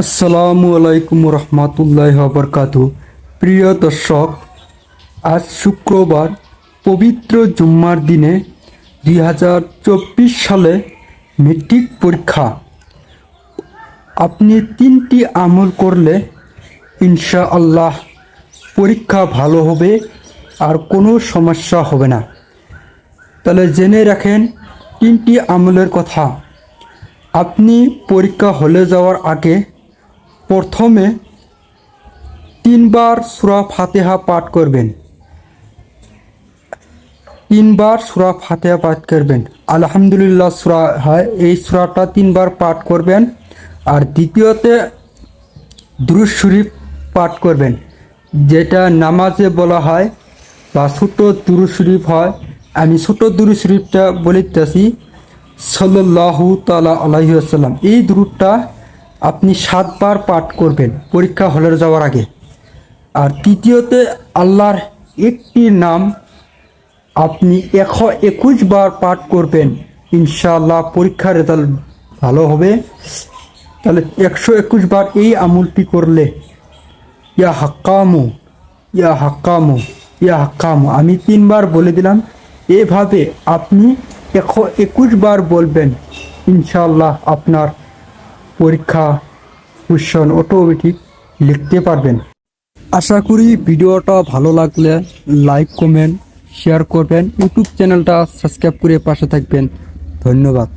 আসসালামু আলাইকুম রহমতুল্লাহ বরকাত প্রিয় দর্শক, আজ শুক্রবার পবিত্র জুম্মার দিনে দুই হাজার চব্বিশ সালে মেট্রিক পরীক্ষা। আপনি তিনটি আমল করলে ইনশা আল্লাহ পরীক্ষা ভালো হবে, আর কোনো সমস্যা হবে না। তাহলে জেনে রাখেন তিনটি আমলের কথা। আপনি পরীক্ষা হলে যাওয়ার আগে প্রথমে তিনবার সুরা ফাতেহা পাঠ করবেন। তিনবার সুরা ফাতেহা পাঠ করবেন। আলহামদুলিল্লাহ সুরা হয়, এই সুরাটা তিনবার পাঠ করবেন। আর দ্বিতীয়তে দুরুদ শরীফ পাঠ করবেন, যেটা নামাজে বলা হয় বা ছোট দুরুদ শরীফ হয়। আমি ছোট দুরুদ শরীফটা বলিতেছি সাল্লাহু তালা আলহিহাসাল্লাম এই দুরুদটা আপনি সাতবার পাঠ করবেন, পরীক্ষা হলে যাওয়ার আগে। আর তৃতীয়তে, আল্লাহর একটি নাম আপনি একশো একুশ বার পাঠ করবেন, ইনশাআল্লাহ পরীক্ষার রেজাল্ট ভালো হবে। তাহলে একশো একুশ বার এই আমলটি করলে, ইয়া হাক্কামু ইয়া হাক্কামু ইয়া হাক্কামু। আমি তিনবার বলে দিলাম, এভাবে আপনি একশো একুশ বার বলবেন, ইনশাআল্লাহ আপনার পরীক্ষা, কোশ্চন অটোমেটিক লিখতে পারবেন। আশা করি ভিডিওটা ভালো লাগলে লাইক কমেন্ট শেয়ার করবেন। ইউটিউব চ্যানেলটা সাবস্ক্রাইব করে পাশে থাকবেন। ধন্যবাদ।